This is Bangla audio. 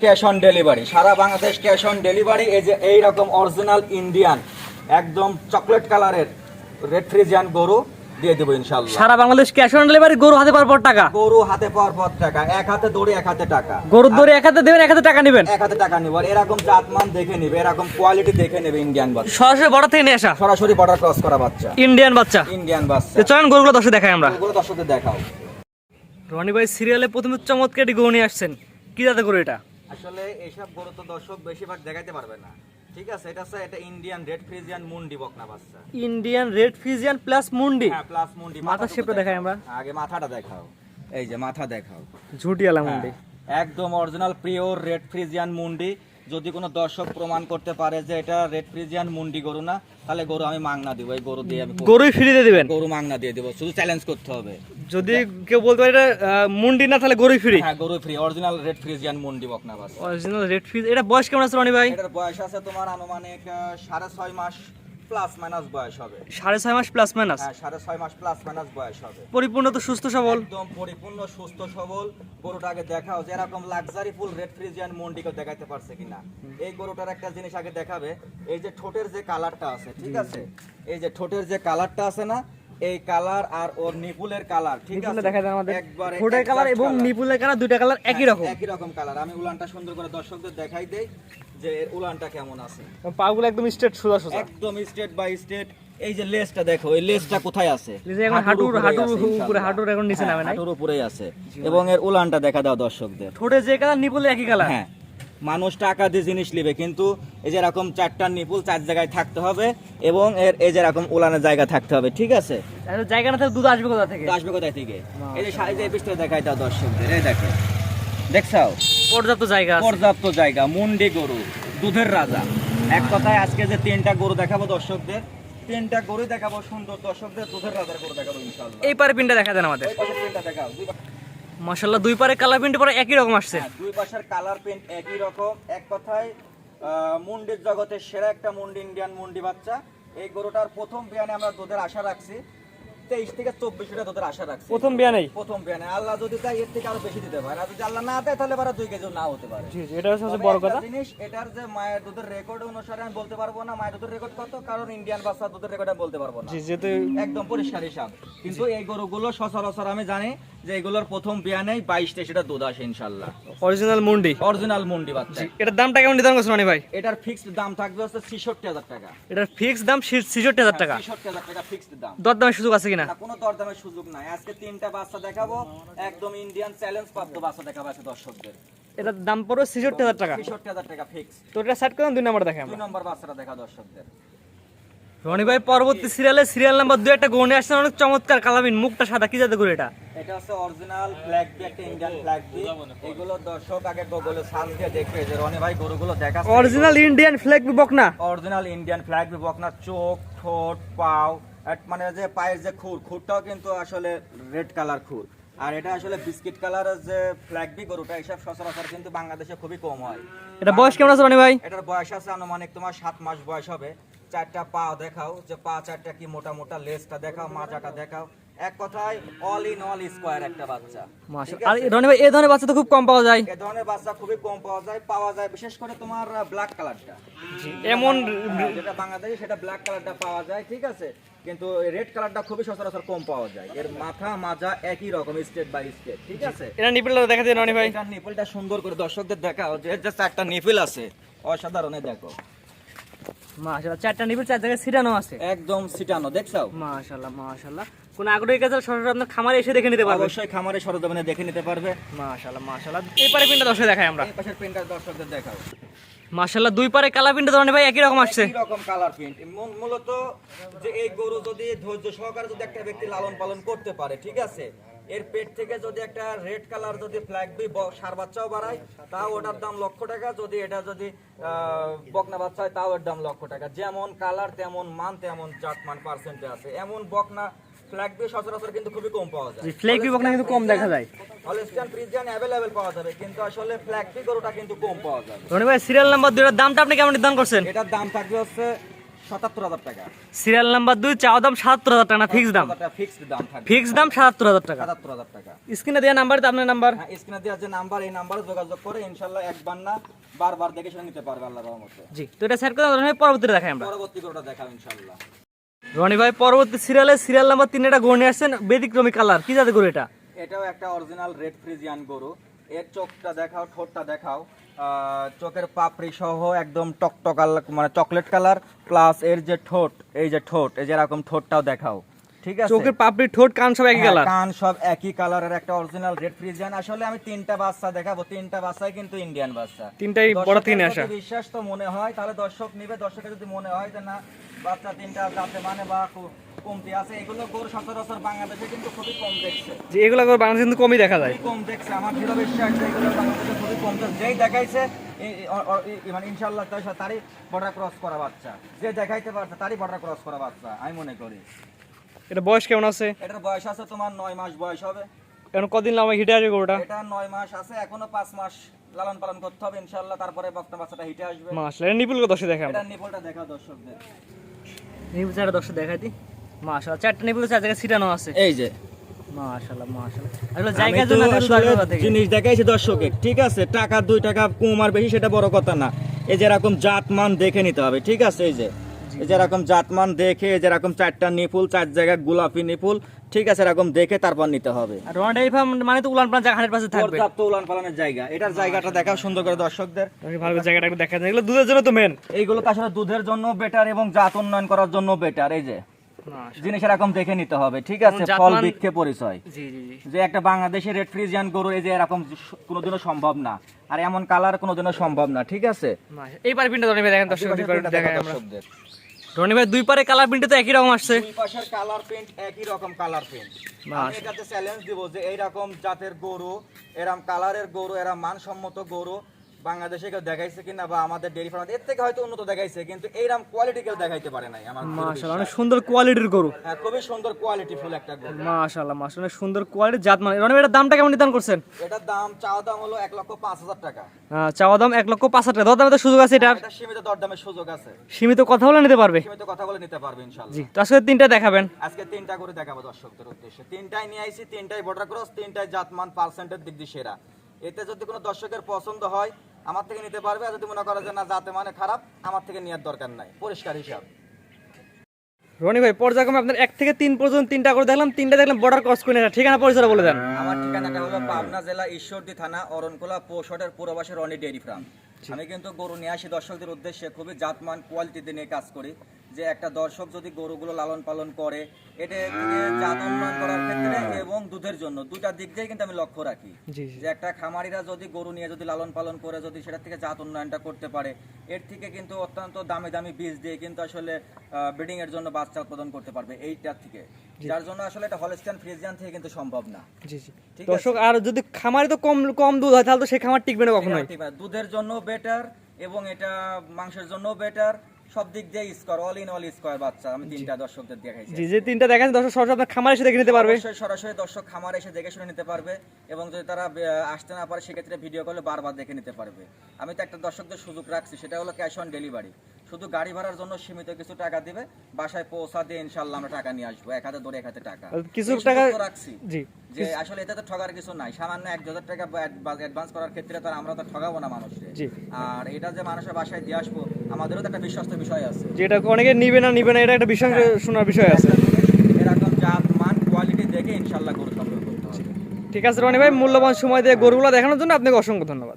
Cash on delivery. Sara Bangladesh cash on delivery এই যে এই রকম অরিজিনাল ইন্ডিয়ান একদম চকলেট কালারের রেড ফ্রিজিয়ান গরু দিয়ে দেবো ইনশাল্লাহ সারা বাংলাদেশ ক্যাশ অন ডেলিভারি গরু হাতে পাওয়ার পর টাকা? গরু হাতে পাওয়ার পর টাকা এক হাতে দড়ি এক হাতে টাকা। গরুর দড়ি এক হাতে দেবেন এক হাতে টাকা নেবেন? এক হাতে টাকা নিব আর এরকম জাতমান দেখে নিবে এরকম কোয়ালিটি দেখে নেবে ইন্ডিয়ান বাচ্চা। সরাসরি বর্ডার থেকে নিয়ে আসা? সরাসরি বর্ডার ক্রস করা বাচ্চা। ইন্ডিয়ান বাচ্চা। ইন্ডিয়ান বাচ্চা। চলেন গরুগুলো দশে দেখাই আমরা। ওগুলো দর্শকদের দেখাও। রনি ভাই সিরিয়ালে প্রথমে চমৎকার একটি গরু নিয়ে আসছেন। কি যাতে গরু এটা? আসলে এইসব গরু তো দর্শক বেশিরভাগ দেখাইতে পারবে না। ঠিক আছে এটা হচ্ছে এটা ইন্ডিয়ান রেড ফ্রিজিয়ান মুন্ডি বকনা বাচ্চা। ইন্ডিয়ান রেড ফিজিয়ান প্লাস মুন্ডি হ্যাঁ প্লাস মুন্ডি মাথাটুকু শেপটা দেখাই আমরা। আগে মাথাটা দেখাও। এই যে মাথা দেখাও। ঝুটিয়ালা হ্যাঁ, মুন্ডি একদম অরিজিনাল পিওর রেড ফ্রিজিয়ান মুন্ডি যদি কোনো দর্শক প্রমাণ করতে পারে যে এটা রেড ফ্রিজিয়ান মুন্ডি গরু না তাহলে গরু আমি মাংনা দিব এই গরু দিয়ে আমি গরুই ফ্রিতে দিবেন? গরু মাংনা দিয়ে দেবো শুধু চ্যালেঞ্জ করতে হবে। যদি কেউ বলতে পারে এটা মুন্ডি না তাহলে গরুই ফ্রি হ্যাঁ গরু ফ্রি অরিজিনাল রেড ফ্রিজিয়ান মুন্ডি বকনা বাচ্চা অরিজিনাল রেড ফ্রিজ এটা বয়স কেমন আছে রনি ভাই? এটার বয়স আছে তোমার আনুমানিক আহ, সাড়ে ছয় মাস প্লাস মাইনাস বয়স হবে। সাড়ে ছয় মাস প্লাস মাইনাস হ্যাঁ সাড়ে ছয় মাস প্লাস মাইনাস বয়স হবে। পরিপূর্ণ তো সুস্থ সবল? একদম পরিপূর্ণ সুস্থ সবল। গরুটা আগে দেখাও যে এরকম লাক্সারি ফুল রেড ফ্রিজিয়ান মন্ডিকে দেখাইতে পারছে কিনা। এই গরুটার একটা জিনিস আগে দেখাবে। এই যে ঠোঁটের যে কালারটা আছে ঠিক আছে? এই যে ঠোঁটের যে কালারটা আছে না এই কালার আর ওর নিপুলের কালার ঠিক আছে? দেখা যায় আমাদের। একবারে ঠোঁটের কালার এবং নিপুলের কালার দুইটা কালার একই রকম। একই রকম কালার। আমি উলানটা সুন্দর করে দর্শকদের দেখাই দেই যে এর উলানটা কেমন আছে। পাগুলো একদম স্ট্রেট সোজা সোজা। একদম স্টেট বাই স্টেট এই যে লেসটা দেখো এই লেসটা কোথায় আছে? এখন হাঁটুর হাঁটুর উপরে হাঁটুর এখন নিচে হ্যাঁ, নামে নাই? হাঁটুর উপরেই আছে। এবং এর উলানটা দেখা দাও দর্শকদের। ঠোঁটে যে কালার নিপুলে একই কালার? হ্যাঁ। মানুষ টাকা দিয়ে জিনিস নেবে কিন্তু এই যে এরকম চারটা নিপুল চার জায়গায় থাকতে হবে এবং এর এই যে এরকম উলানের জায়গা থাকতে হবে ঠিক আছে? জায়গা না থাকলে দুধ আসবে কোথা থেকে? আসবে থেকে? এই যে সাইজ এই পিসটা দেখাই দাও দর্শকদের এই দেখো দেখছাও? পর্যাপ্ত জায়গা পর্যাপ্ত জায়গা মুন্ডি গরু দুধের রাজা। এক কথায় আজকে যে তিনটা গরু দেখাবো দর্শকদের তিনটা গরু দেখাবো সুন্দর দর্শকদের দুধের রাজার গরু দেখাবো ইনশাআল্লাহ। এই পারে পিনটা দেখা দেন আমাদের। ওই পাশের প্রিন্টটা দেখাও। মাশাল্লাহ দুই পারে কালার প্রিন্ট পরে একই রকম আসছে। হ্যাঁ, দুই পাশের কালার প্রিন্ট একই রকম। এক কথায় মুন্ডির জগতের সেরা একটা মুন্ডি ইন্ডিয়ান মুন্ডি বাচ্চা। এই গরুটার প্রথম বিয়ানে আমরা দুধের আশা রাখছি তেইশ থেকে চব্বিশ লিটার দুধের আশা রাখছি। প্রথম বিয়া নেই প্রথম বিয়ানে। আল্লাহ যদি তাই এর থেকে আরও বেশি দিতে পারে। আর যদি আল্লাহ না দেয় তাহলে এবার দুই কেজি না হতে পারে। জি জি এটা হচ্ছে বড় কথা। জিনিস এটার যে মায়ের দুধের রেকর্ড অনুসারে আমি বলতে পারব না মায়ের দুধের রেকর্ড কত? কারণ ইন্ডিয়ান বাচ্চা দুধের রেকর্ড আমি বলতে পারব না। জি যেহেতু একদম পরিষ্কার হিসাব কিন্তু এই গরুগুলো সচরাচর আমি জানি যে এগুলোর প্রথম বিয়ানেই বাইশ তেইশ লিটার দুধ আসে ইনশাল্লাহ। অরিজিনাল মুন্ডি? অরিজিনাল মুন্ডি বাচ্চা। এটার দামটা কেমন নির্ধারণ করছেন ভাই এটার ফিক্সড দাম থাকবে হচ্ছে ছিষট্টি হাজার টাকা। এটার ফিক্স দাম ছিষট্টি হাজার টাকা। ছিষট্টি হাজার টাকা ফিক্সড দাম। দর দামের সুযোগ আছে কিনা? কোনো দরদামের সুযোগ নাই। আজকে তিনটা বাচ্চা দেখাবো। একদম ইন্ডিয়ান চ্যালেঞ্জ প্রাপ্ত বাচ্চা দেখাবো আছে দর্শকদের। এটার দাম পড়বে ছিষট্টি হাজার টাকা। ছিষট্টি হাজার টাকা ফিক্স তো এটা সেট করেন দুই নাম্বার দেখে দুই নম্বর বাচ্চাটা দেখা দর্শকদের। রনি ভাই পরবর্তী সিরিয়ালে সিরিয়াল নাম্বার দুই একটা গনে আসছে অনেক চমৎকার কালামিন মুখটা সাদা কি যাতে করে এটা? এটা হচ্ছে অরিজিনাল ফ্ল্যাগ বি একটা ইন্ডিয়ান ফ্ল্যাগ বি এগুলো দর্শক আগে গুগলে সার্চ দিয়ে দেখবে যে রনি ভাই গরুগুলো দেখা অরিজিনাল ইন্ডিয়ান ফ্ল্যাগ বকনা অরিজিনাল ইন্ডিয়ান ফ্ল্যাগ বি বকনা চোখ ঠোঁট পাও মানে যে পায়ের যে খুর খুরটাও কিন্তু আসলে রেড কালার খুর। আর এটা আসলে বিস্কিট কালারের যে ফ্ল্যাগ বি গরুটা এসব সচরাচর কিন্তু বাংলাদেশে খুবই কম হয়। এটা বয়স কেমন আছে রনি ভাই? এটার বয়স আছে আনুমানিক তোমার সাত মাস বয়স হবে। চারটা পা দেখাও যে পা চারটা কি মোটা মোটা লেজটা দেখাও মাজাটা দেখাও। এক কথায় অল ইন অল স্কোয়ার একটা বাচ্চা আর? রনি ভাই এই ধরনের বাচ্চা তো খুব কম পাওয়া যায়। এ ধরনের বাচ্চা খুবই কম পাওয়া যায় পাওয়া যায় বিশেষ করে তোমার ব্ল্যাক কালারটা এমন যেটা বাংলাদেশে সেটা ব্ল্যাক কালারটা পাওয়া যায় ঠিক আছে? কিন্তু রেড কালারটা খুবই সচরাচর কম পাওয়া যায়। এর মাথা মাজা একই রকম স্টেট বাই স্টেট ঠিক আছে? এটা নিপিলটা দেখা দিন রনি ভাই। এটা নিপলটা সুন্দর করে দর্শকদের দেখাও যে চারটা নিপিল আছে অসাধারণ দেখো। মাশাআল্লাহ চারটা চার জায়গায় ছিটানো আছে। একদম দেখছাও মাশাআল্লাহ মাশাআল্লাহ। কোন আগ্রহী কাছে সরাসরি আপনার খামারে এসে দেখে নিতে পারবে। অবশ্যই খামারে সরজমিনে দেখে নিতে পারবে। মাশাআল্লাহ মাশাআল্লাহ। এই পারে পিনটা দেখাই আমরা। এই পাশের প্রিন্টার দর্শকদের দেখাও। মাশাআল্লাহ দুই পারে কালা পিনটা ভাই একই রকম আসছে। একই রকম কালার প্রিন্ট মূলত যে এই গরু যদি ধৈর্য সহকারে যদি একটা ব্যক্তি লালন পালন করতে পারে ঠিক আছে? এর পেট থেকে যদি একটা রেড কালার যদি ফ্ল্যাগ বি সার বাচ্চাও বাড়ায় তাও ওটার দাম লক্ষ টাকা। যদি এটা যদি বকনা বাচ্চা হয় তাও এর দাম লক্ষ টাকা। যেমন কালার তেমন মান তেমন জাত মান পার্সেন্টে আছে। এমন বকনা ফ্ল্যাগ বি সচরাচর কিন্তু খুবই কম পাওয়া যায়। ফ্লেক বিবকনা কিন্তু কম দেখা যায়। হলস্টিয়ান ফ্রিজিয়ান অ্যাভেলেবেল পাওয়া যাবে কিন্তু আসলে ফ্ল্যাগ বি গরুটা কিন্তু কম পাওয়া যাবে। রনি ভাই সিরিয়াল নাম্বার দুইটার দামটা আপনি কেমন নির্ধারণ করছেন? এটার দাম থাকবে হচ্ছে সাতাত্তর হাজার টাকা। সিরিয়াল নাম্বার দুই চাওয়া দাম সাতাত্তর হাজার টাকা ফিক্স দাম? ফিক্সড দাম ফিক্স দাম সাতাত্তর হাজার টাকা। সাতাত্তর হাজার টাকা। স্ক্রিনে দেওয়া নাম্বার তো আপনার নাম্বার। হ্যাঁ স্ক্রিনে দেওয়া যে নাম্বার এই নাম্বারে যোগাযোগ করে ইনশাল্লাহ একবার না বারবার দেখে শুনে নিতে পারবে আল্লাহ রহমতে। জি তো এটা সেট করে পরবর্তীতে দেখাই আমরা। পরবর্তী কোনটা দেখাও ইনশাল্লাহ রনি ভাই পরবর্তী সিরিয়ালে সিরিয়াল নাম্বার তিন একটা গড়ে আসছেন ব্যতিক্রমী কালার। কি যাতে গরু এটা? এটাও একটা অরিজিনাল রেড ফ্রিজিয়ান গরু। এর চোখটা দেখাও ঠোঁটটা দেখাও। চোখের পাপড়ি সহ একদম টকটকাল মানে চকলেট কালার প্লাস এর যে ঠোঁট এই যে ঠোঁট এই যে এরকম ঠোঁটটাও দেখাও। ঠিক আছে? চোখের পাপড়ি ঠোঁট কান সব একই হ্যাঁ, কালার কান সব একই কালারের একটা অরিজিনাল রেড ফ্রিজিয়ান আসলে আমি তিনটা বাচ্চা দেখাবো তিনটা বাচ্চাই কিন্তু ইন্ডিয়ান বাচ্চা। তিনটাই বড় আসা। বিশ্বাস তো মনে হয় তাহলে দর্শক নিবে দর্শকের যদি মনে হয় যে না বাচ্চা তিনটা যাতে মানে বা কমতি আছে এগুলো গরু সচরাচর বাংলাদেশে কিন্তু খুবই কম দেখছে। যে এগুলো গরু বাংলাদেশে কিন্তু কমই দেখা যায়। কম দেখছে আমার দৃঢ় বিশ্বাস যে এগুলো বাংলাদেশে খুবই কম দেখছে। যেই দেখাইছে মানে ইনশাল্লাহ তার- তারই বর্ডার ক্রস করা বাচ্চা। যে দেখাইতে পারছে তারই বর্ডার ক্রস করা বাচ্চা আমি মনে করি। এটা বয়স কেমন আছে? এটার বয়স আছে তোমার নয় মাস বয়স হবে। এখন কদিন লামা হিটে আসবে গরুটা? এটা নয় মাস আছে এখনও পাঁচ মাস লালন পালন করতে হবে ইনশাল্লাহ তারপরে বক্তা বাচ্চাটা হিটে আসবে। এটা নিপুল দশে দেখা এটা নিপলটা দেখা দর্শকদের। নিপুল চারটা দর্শক দেখাই দি মাশাআল্লাহ চারটা নিপুল চার জায়গায় ছিটানো আছে। এই যে। মাশাআল্লাহ জন্য জিনিস দেখাইছে দর্শকে ঠিক আছে টাকা দুই টাকা কম আর বেশি সেটা বড় কথা না। এই যে এরকম জাত মান দেখে নিতে হবে। ঠিক আছে এই যে। এই যে জাতমান দেখে এই যে এরকম চারটা নিপুল চার জায়গা গোলাপি নিপুল ঠিক আছে এরকম দেখে তারপর নিতে হবে। ফার্ম মানে তো উলান পালান জায়গা পার্সেন্ট থাকবে। পর্যাপ্ত উলান পালানের জায়গা। এটার জায়গাটা দেখাও সুন্দর করে দর্শকদের। ভালো জায়গাটা একটু দেখা যায়। এগুলো দুধের জন্য তো মেন এইগুলো তো আসলে দুধের জন্য বেটার এবং জাত উন্নয়ন করার জন্য বেটার এই যে। জিনিস এরকম দেখে নিতে হবে ঠিক আছে ফল বৃক্ষে পরিচয়। যে একটা বাংলাদেশের রেড ফ্রিজিয়ান গরু এই যে এরকম কোনোদিনও সম্ভব না। আর এমন কালার কোনোদিনও সম্ভব না ঠিক আছে? মাশা- এই পারে প্রিন্টটা রনি ভাই দেখেন দেখা দর্শকদের। রনি ভাই দুই পারে কালার প্রিন্ট তো একই রকম আসছে। দুই পাশের কালার প্রিন্ট একই রকম কালার প্রিন্ট আমি এটাতে চ্যালেঞ্জ দিব যে এইরকম জাতের গরু এরম কালারের গরু এরা মানসম্মত গরু বাংলাদেশে কেউ দেখাইছে কিনা বা আমাদের ডেয়ারি ফার্ম এর থেকে হয়তো উন্নত দেখাইছে কিন্তু এইরকম কোয়ালিটি কেউ দেখাইতে পারে নাই আমার মাশাআল্লাহ অনেক সুন্দর কোয়ালিটির গরু। হ্যাঁ, খুবই সুন্দর কোয়ালিটি ফুল একটা গরু। মাশাআল্লাহ মাশাআল্লাহ সুন্দর কোয়ালিটির জাত মানে। রনি এটার দামটা কেমন নির্ধারণ করছেন? এটার দাম চাওয়া দাম হলো এক লক্ষ পাঁচ হাজার টাকা। আহ, চাওয়া দাম এক লক্ষ পাঁচ হাজার টাকা। দর দামে তো সুযোগ আছে এটার। এটা সীমিত দরদামের সুযোগ আছে। সীমিত কথা বলে নিতে পারবে? সীমিত কথা বলে নিতে পারবে ইনশাল্লাহ জি তো আজকে তিনটা দেখাবেন। আজকে তিনটা করে দেখাবো দর্শকদের উদ্দেশ্যে। তিনটাই নিয়ে আইছি তিনটাই বর্ডার ক্রস তিনটাই জাতমান পার্সেন্টের দিক দিয়ে সেরা। এতে যদি কোনো দর্শকের পছন্দ হয় আমার থেকে নিতে পারবে আর যদি মনে করে যে না যাতে মানে খারাপ আমার থেকে নেওয়ার দরকার নাই। পরিষ্কার হিসাব। রনি ভাই পর্যায়ক্রমে আপনার এক থেকে তিন পর্যন্ত তিনটা করে দেখলাম তিনটা দেখলাম বর্ডার ক্রস করে না ঠিকানা পরিচয় বলে দেন। আমার ঠিকানাটা হলো পাবনা জেলা ঈশ্বরদী থানা অরণকোলা পোষটের পূর্বাসে রনি ডেয়ারি ফার্ম। আমি কিন্তু গরু নিয়ে আসি দর্শকদের উদ্দেশ্যে খুবই জাতমান কোয়ালিটিতে নিয়ে কাজ করি। যে একটা দর্শক যদি গরুগুলো লালন পালন করে এটা জাত উন্নয়ন করার ক্ষেত্রে এবং দুধের জন্য দুটা দিক দিয়ে কিন্তু আমি লক্ষ্য রাখি। যে একটা খামারিরা যদি গরু নিয়ে যদি লালন পালন করে যদি সেটা থেকে জাত উন্নয়নটা করতে পারে এর থেকে কিন্তু অত্যন্ত দামি দামি বীজ দিয়ে কিন্তু আসলে ব্রিডিং এর জন্য বাচ্চা উৎপাদন করতে পারবে এইটার থেকে। যার জন্য আসলে এটা হলস্টাইন ফ্রিজিয়ান থেকে কিন্তু সম্ভব না। জি জি। ঠিক দর্শক আর যদি খামারে তো কম কম দুধ হয় তাহলে তো সেই খামার টিকবে না কখনোই। দুধের জন্য বেটার এবং এটা মাংসের জন্য বেটার সব দিক দিয়ে square all in all square বাচ্চা আমি তিনটা দর্শকদের দেখাইছি। জি যে তিনটা দর্শক সরাসরি আপনার খামার এসে দেখে নিতে পারবে। সরাসরি দর্শক খামার এসে দেখে শুনে নিতে পারবে এবং যদি তারা আসতে না পারে সেক্ষেত্রে ভিডিও কলে বারবার দেখে নিতে পারবে। আমি তো একটা দর্শকদের সুযোগ রাখছি সেটা হলো ক্যাশ অন ডেলিভারি শুধু গাড়ি ভাড়ার জন্য সীমিত কিছু টাকা দিবে বাসায় পৌঁছা দিয়ে ইনশাল্লাহ আমরা টাকা নিয়ে আসব এক হাতে ধরে এক হাতে টাকা। কিছু টাকা রাখছি জি। যে আসলে এতে তো ঠগার কিছু নাই। সামান্য এক হাজার টাকা অ্যাডভান্স করার ক্ষেত্রে তো আমরা তো ঠগাবো না মানুষকে। আর এটা যে মানুষের বাসায় দিয়ে আসব আমাদেরও একটা বিশ্বস্ত বিষয় আছে। যেটা অনেকে নিবে না নিবে না এটা একটা বিষয় শোনার বিষয় আছে। এরকম জাত মান কোয়ালিটি দেখে ইনশাল্লাহ গরু সংগ্রহ করতে হবে। ঠিক আছে রনি ভাই মূল্যবান সময় দিয়ে গরুগুলো দেখানোর জন্য আপনাকে অসংখ্য ধন্যবাদ।